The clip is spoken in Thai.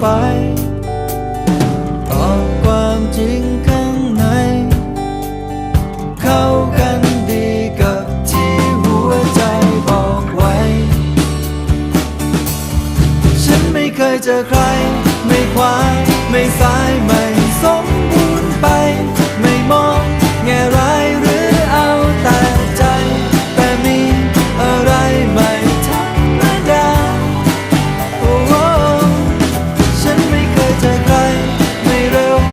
ไปบอความจริงข้างใน เข้ากันดีกับที่หัวใจบอกไว้ ฉันไม่เคยเจอใคร ไม่คว้าไม่สายไม่